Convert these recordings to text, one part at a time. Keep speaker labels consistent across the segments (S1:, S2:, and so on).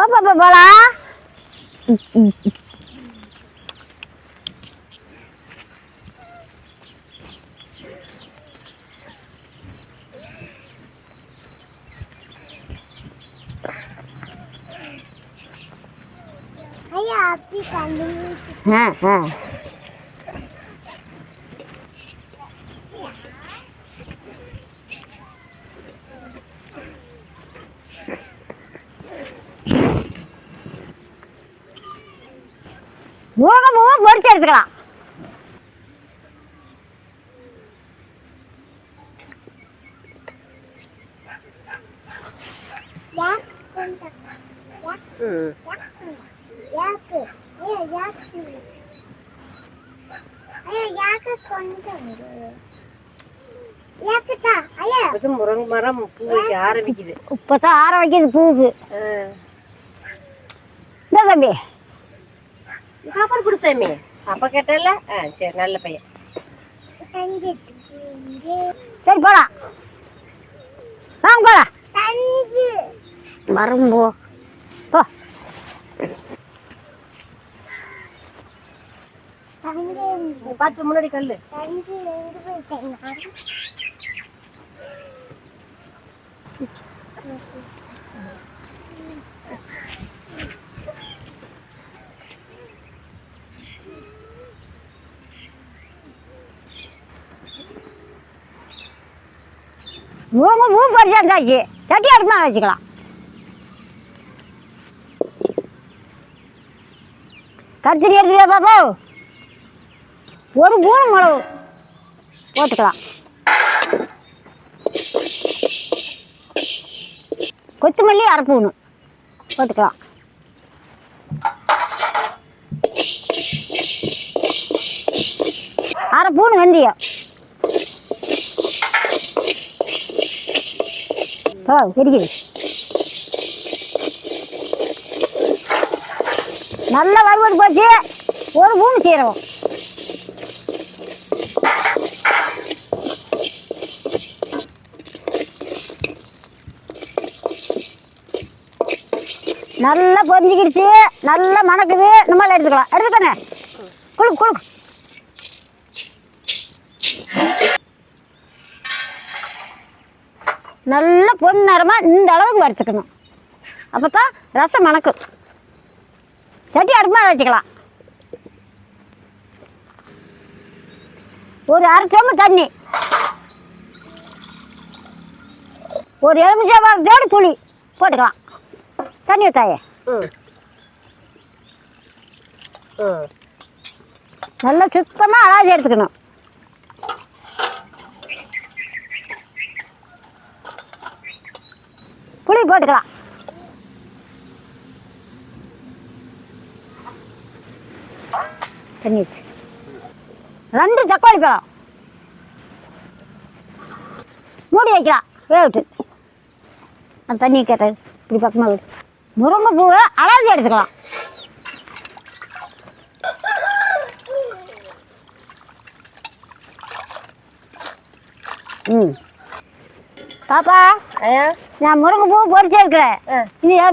S1: பாப்பா பாப்பாளா
S2: ஐயா அப்படி கண்டு
S1: ஆ ஆ முருங்கை பூவை
S2: ஐயா
S3: இது முருங்கை மரம் பூ வைக்க ஆரம்பிக்குது.
S1: இப்போ தான் ஆற வைக்கிது பூவுக்கு தம்பி.
S3: சாப்பாடு கொடு சாமி. அப்பா கேட்டால ஆ சரி நல்ல பையன்.
S1: சரி போகலாம் வாங்க போகலாம்
S2: தஞ்சு
S1: வரும் போ.
S3: பார்த்து முன்னாடி கல்லு.
S2: மூணு
S1: மூணு பரிசா பறிச்சு இருந்தாச்சு சட்டி அடுப்புமா வச்சுக்கலாம். கத்திரி எடுத்துக்கியா பாப்பா? ஒரு மூணு மிளகு போட்டுக்கலாம். கொத்தமல்லி அரைப்பு போட்டுக்கலாம். அரை பூணு வெந்தயம். ஓ இருக்குது நல்ல வறுவல் போச்சு. ஒரு பூணு சீரகம் நல்லா பொரிஞ்சுக்கிடுச்சு. நல்லா மணக்குது. இந்த மாதிரி எடுத்துக்கலாம். எடுத்துக்கண்ணே குழுக்கு குழுக்கு நல்லா பொன்னிறமாக இந்த அளவுக்கு வறுத்துக்கணும். அப்போ தான் ரசம் மணக்கும். சட்டி அடுப்பு வச்சுக்கலாம். ஒரு அரை சோம்பு தண்ணி. ஒரு எலுமிச்சை பழத்தோடு புளி போட்டுக்கலாம். தண்ணி ஊத்தாயே நல்லா சுத்தமாக அலாசி எடுத்துக்கணும். புளி போட்டுக்கலாம். தண்ணி வச்சு ரெண்டு தக்காளி பழம். மூடி வைக்கலாம். வேவிட்டு அந்த தண்ணி கேட்டது இப்படி பக்கமாக விடு. முருங்கை பூவை அலர்ஜி எடுத்துக்கலாம். ம். பாப்பா.
S3: ஐயா.
S1: நான் முருங்கை பூ பொறிச்சே இருக்கிறேன்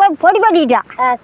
S1: போய் பொடி பண்ணிட்டான்
S3: ஆ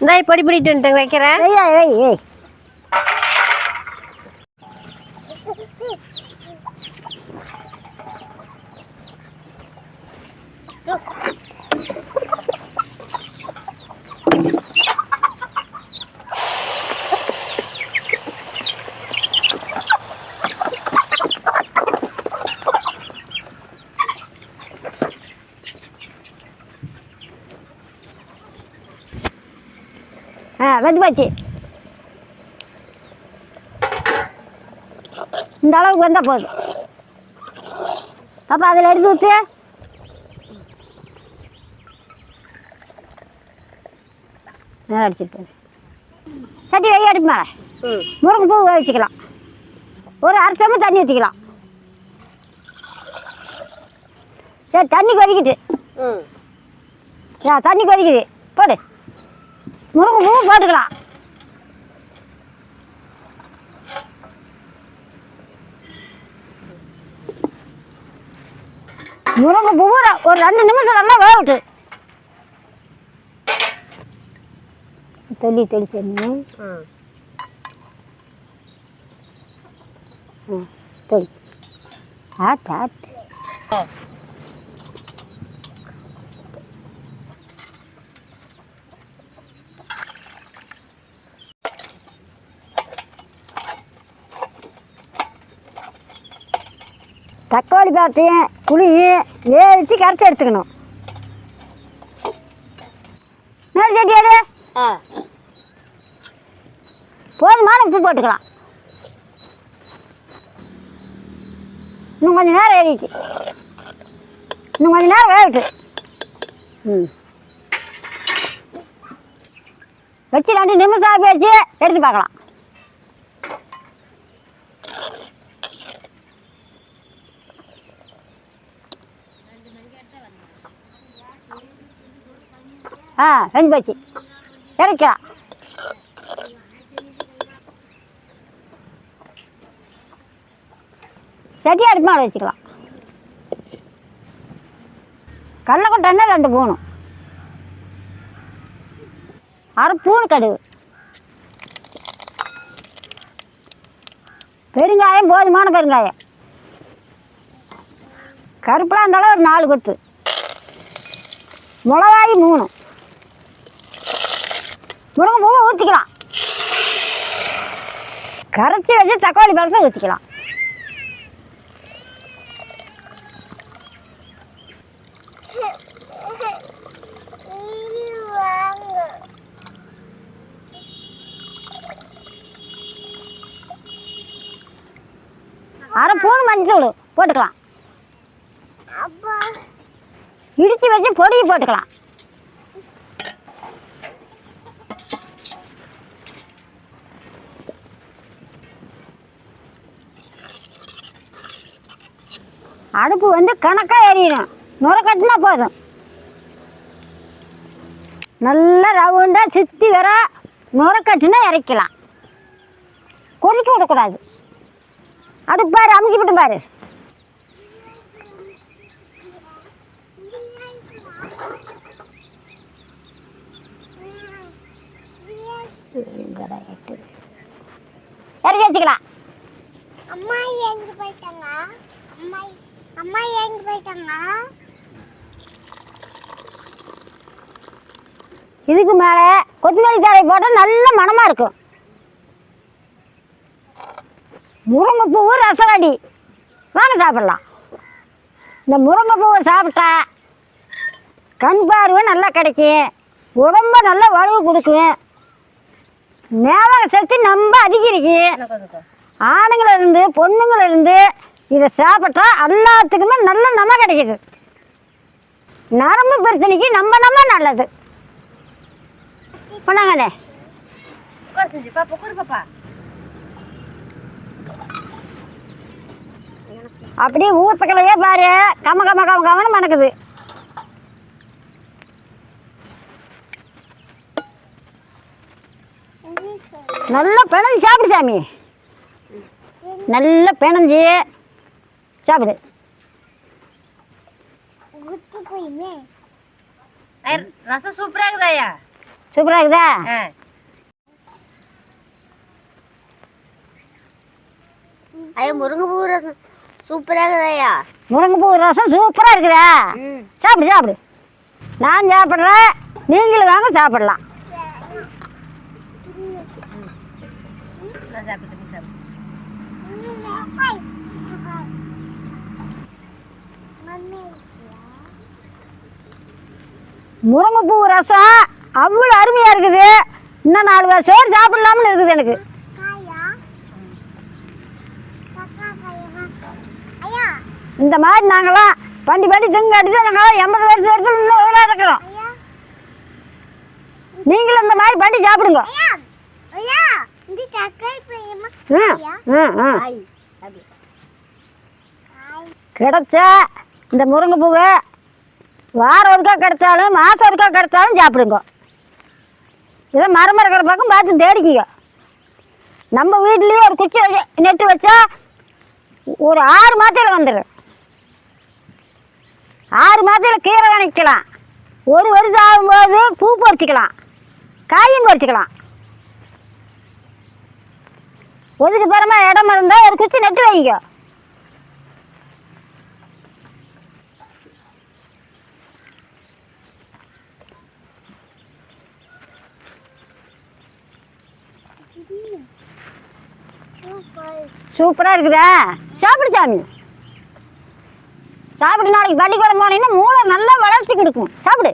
S3: இந்த பொடி பண்ணிட்டு வந்துட்டேன் வைக்கிறேன்
S1: வெந்து போச்சு இந்த அளவுக்கு வெந்தால் போதும் அப்போ அதில் எடுத்து ஊற்று நல்லா அடிச்சுட்டு சட்டி வெய்ய அடுப்பு மேலே முருங்கை பூ வச்சுக்கலாம் ஒரு அரை சம்பு தண்ணி ஊற்றிக்கலாம் சரி தண்ணி கொதிக்கிட்டு
S3: ம்
S1: தண்ணி கொதிக்குது போடு முருங்கை பூ போட்டுக்கலாம் முருங்கை பூ ஒரு ரெண்டு நிமிஷம் நல்லா வேகட்டு தொல்லி தெளிச்சு
S3: ம்
S1: ம் தொலி ஆட் ஆட் தக்காளி பார்த்தையும் புளியும் வேவிச்சு கரைச்சி எடுத்துக்கணும். மேல் சட்டியாடு போதுமான உப்பு போட்டுக்கலாம். இன்னும் கொஞ்சம் நேரம் ஏறிச்சு இன்னும் கொஞ்சம் நேரம் வேகட்டு. ம். வச்சு ரெண்டு நிமிஷம் ஆகி வச்சு எடுத்து பார்க்கலாம். ஆ வெந்து போச்சு. இறக்கலாம் சட்டி அடுப்பு மேலே வச்சுக்கலாம். கடலக்கொட்டை ரெண்டு பூணும் அரை பூணு கடுகு. பெருங்காயம் போதுமான பெருங்காயம். கருப்பெலாம் இருந்தாலும் ஒரு நாலு கொத்து. மிளகாய் மூணு முருங்கை பூவை ஊற்றிக்கலாம் கரைச்சி வச்சு தக்காளி பழத்தை ஊற்றிக்கலாம் அரை பூணு மஞ்சள் போட்டுக்கலாம். இடித்து வச்சு பொடி போட்டுக்கலாம். அடுப்பு வந்து கணக்காக எரியணும் நுர கட்டினா போதும். நல்லா ரவுண்டாக சுற்றி வர நுர கட்டினா இறக்கலாம். கொதிக்க விடக்கூடாது. அடுப்பு பாரு அமுக்கி விட்டு பாரு. இறக்கி வச்சுக்கலாம்.
S2: அம்மா எங்க போயிட்டாங்க? அம்மா அம்மா எங்க போயிட்டாங்க.
S1: இதுக்கு மேலே கொத்தமல்லி தழை போட்டால் நல்ல மணமாக இருக்கும். முருங்கைப்பூவு ரசவாடி. வாங்க சாப்பிடலாம். இந்த முருங்கைப்பூவை சாப்பிட்டா கண் பார்வை நல்லா கிடைக்கும். உடம்ப நல்ல வலுவு கொடுக்கும். ஞாபக சக்தி ரொம்ப அதிகரிக்கும்.
S3: இன்னும் கொஞ்சம்
S1: இதை சாப்பிட்டா எல்லாத்துக்குமே நல்ல நம்ம கிடைக்குது. நரம்பு பிரச்சனைக்கு நம்ம நம்ம நல்லது. பண்ணாங்கண்ணே அப்படியே ஊத்தக்கலையே பாரு. கம கம கம கமன்னு மணக்குது. நல்லா பிணைஞ்சு சாப்பிடு சாமி. நல்லா பிணைஞ்சு. சாப்பிடு.
S3: ரசம் சூப்பரா இருக்குதாயா
S1: சூப்பராக இருக்குதா?
S3: ஆ.
S2: ஐயோ முருங்கை பூ ரசம் சூப்பராக இருக்குதையா
S1: முருங்கைப்பூ ரசம் சூப்பராக இருக்குதா? சாப்பிடு சாப்பிடு. நான் சாப்பிட்றேன். நீங்களும் வாங்க சாப்பிடலாம்.
S3: நான் சாப்பிட்டு சாப்பிடு.
S1: முருங்கைப்பூ ரசம். அவ்வளோ அருமையாக இருக்குது. இன்னும் நாலு பேர் சோறு சாப்பிடலாம்னு இருக்குது எனக்கு. இந்த மாதிரி நாங்களாம் வண்டி வண்டி திங்க அடிச்சு நாங்களாம் எண்பது வருஷம் வருஷம் இன்னும் இதெல்லாம் இருக்கிறோம் நீங்களும் இந்த மாதிரி பண்ணி சாப்பிடுங்க.
S2: ஐயா இந்த கக்காய் பையமா
S1: வாரம் ஒருக்கா கிடைச்சாலும் மாதம் ஒருக்கா கிடைச்சாலும் சாப்பிடுங்க. இதை மரம் இருக்கிற பக்கம் பார்த்து தேடிக்கிங்க. நம்ம வீட்லேயே ஒரு குச்சி வச்சு நெட்டு வச்சா ஒரு ஆறு மாதத்தில் வந்துடும். ஆறு மாதத்தில் கீரை வணக்கலாம் ஒரு வருஷம் ஆகும்போது பூ பறிச்சிக்கலாம். காயும் பறிச்சிக்கலாம். ஒதுக்கு பிறமா இடம் இருந்தால் ஒரு குச்சி நெட்டு வைங்க சூப்பராக இருக்குதா. சாப்பிடு சாமி. சாப்பிடு நாளைக்கு பள்ளிக்கூடம் போனீங்கன்னா மூளை நல்லா வளர்ச்சி கொடுக்கும். சாப்பிடு.